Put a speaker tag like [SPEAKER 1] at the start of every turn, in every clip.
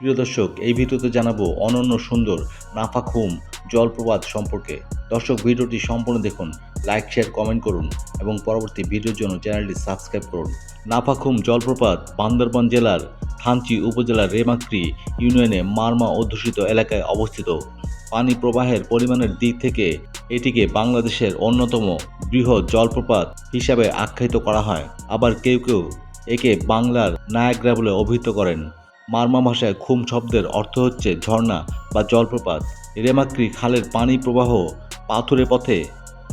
[SPEAKER 1] প্রিয় দর্শক, এই ভিডিওতে জানাব অনন্য সুন্দর, নাফাখুম জলপ্রপাত সম্পর্কে। দর্শক, ভিডিওটি সম্পূর্ণ দেখুন, লাইক, শেয়ার, কমেন্ট করুন এবং পরবর্তী ভিডিওর জন্য চ্যানেলটি সাবস্ক্রাইব করুন। নাফাখুম জলপ্রপাত বান্দরবান জেলার থানচি উপজেলার রেমাক্রি ইউনিয়নে মারমা অধ্যুষিত এলাকায় অবস্থিত। পানি প্রবাহের পরিমাণের দিক থেকে এটিকে বাংলাদেশের অন্যতম বৃহৎ জলপ্রপাত হিসাবে আখ্যায়িত করা হয়। আবার কেউ কেউ একে বাংলার নায়াগ্রা বলে অভিহিত করেন। মারমা ভাষায় খুম শব্দের অর্থ হচ্ছে ঝর্ণা বা জলপ্রপাত। রেমাক্রি খালের পানি প্রবাহ পাথুরে পথে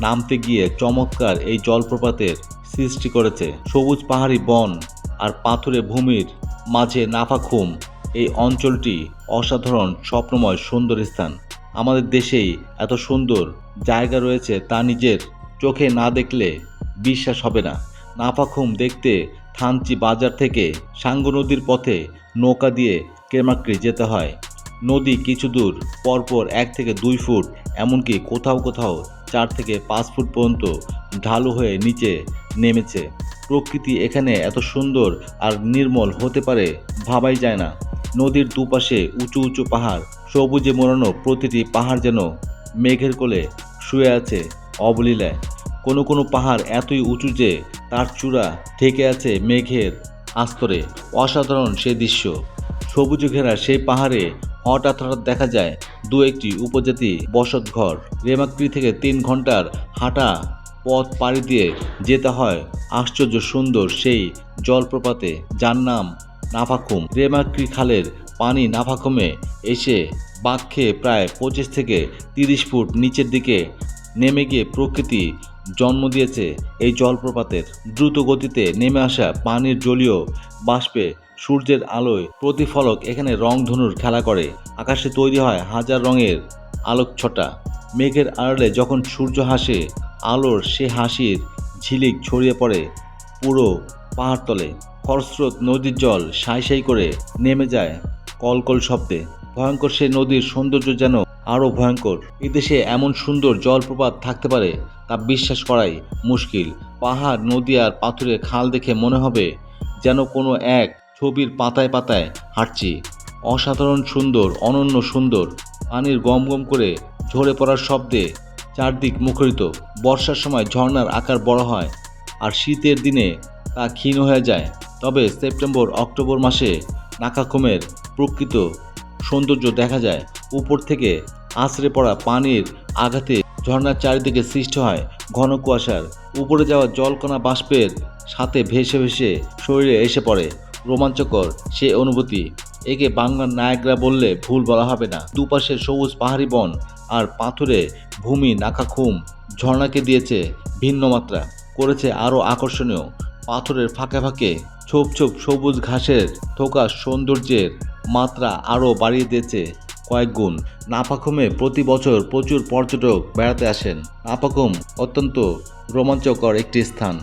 [SPEAKER 1] নামতে গিয়ে চমৎকার এই জলপ্রপাতের সৃষ্টি করেছে। সবুজ পাহাড়ি বন আর পাথুরে ভূমির মাঝে নাফাখুম এই অঞ্চলটি অসাধারণ, স্বপ্নময়, সুন্দর স্থান। আমাদের দেশেই এত সুন্দর জায়গা রয়েছে তা নিজের চোখে না দেখলে বিশ্বাস হবে না। নাফাখুম দেখতে থানচি বাজার থেকে সাঙ্গু নদীর পথে নৌকা দিয়ে কেরমাক্রি যেতে হয়। নদী কিছু দূর, পরপর এক থেকে দুই ফুট, এমনকি কোথাও কোথাও চার থেকে পাঁচ ফুট পর্যন্ত ঢালু হয়ে নিচে নেমেছে। প্রকৃতি এখানে এত সুন্দর আর নির্মল হতে পারে ভাবাই যায় না। নদীর দুপাশে উঁচু উঁচু পাহাড়, সবুজে মোড়ানো প্রতিটি পাহাড় যেন মেঘের কোলে শুয়ে আছে অবলীলায়। কোনো কোনো পাহাড় এতই উঁচু যে তার চূড়া ঠেকে আছে মেঘের আস্তরে। অসাধারণ সে দৃশ্য। সবুজে ঘেরা সেই পাহাড়ে হঠাৎ হঠাৎ দেখা যায় দু একটি উপজাতি বসত ঘর। রেমাক্রি থেকে তিন ঘণ্টার হাঁটা পথ পাড়ি দিয়ে যেতে হয় আশ্চর্য সুন্দর সেই জলপ্রপাতে, যার নাম নাফাখুম রেমাক্রি খালের পানি নাফাখুমে এসে বাঁক খেয়ে প্রায় পঁচিশ থেকে তিরিশ ফুট নিচের দিকে নেমে গিয়ে প্রকৃতি জন্ম দিয়েছে এই জলপ্রপাতের। দ্রুত গতিতে নেমে আসা পানির জলীয় বাষ্পে সূর্যের আলোয় প্রতিফলক এখানে রংধনুর খেলা করে। আকাশে তৈরি হয় হাজার রঙের আলোক ছটা মেঘের আড়ালে যখন সূর্য হাসে, আলোর সে হাসির ঝিলিক ছড়িয়ে পড়ে পুরো পাহাড়তলে। খরস্রোত নদীর জল সাই সাই করে নেমে যায় কলকল শব্দে। ভয়ঙ্কর সে নদীর সৌন্দর্য যেন আরও ভয়ঙ্কর। এদেশে এমন সুন্দর জলপ্রপাত থাকতে পারে তা বিশ্বাস করাই মুশকিল। পাহাড়, নদী আর পাথুরে খাল দেখে মনে হবে যেন কোনো এক ছবির পাতায় পাতায় হাঁটছি। অসাধারণ সুন্দর, অনন্য সুন্দর, পানির গম গম করে ঝরে পড়ার শব্দে চারদিক মুখরিত। বর্ষার সময় ঝর্ণার আকার বড় হয় আর শীতের দিনে তা ক্ষীণ হয়ে যায়। তবে সেপ্টেম্বর অক্টোবর মাসে নাকাখুমের প্রকৃত সৌন্দর্য দেখা যায়। উপর থেকে আছড়ে পড়া পানির আঘাতে ঝর্ণার চারিদিকে সৃষ্টি হয় ঘন কুয়াশার। উপরে যাওয়া জলকণা বাষ্পের সাথে ভেসে ভেসে শরীরে এসে পড়ে। রোমাঞ্চকর সে অনুভূতি। একে বাংলার নায়করা বললে ভুল বলা হবে না। দুপাশে সবুজ পাহাড়ি বন আর পাথুরে ভূমি নাকাখুম ঝর্ণাকে দিয়েছে ভিন্ন মাত্রা। করেছে আরও আকর্ষণীয়। পাথরের ফাঁকে ফাঁকে ছোপ ছোপ সবুজ ঘাসের থোকা সৌন্দর্যের মাত্রা আরও বাড়িয়ে দিয়েছে কয়েক গুণ। নাপাকুমে প্রতি বছর প্রচুর পর্যটক বেড়াতে আসেন। নাপাকুম অত্যন্ত রোমাঞ্চকর একটি স্থান।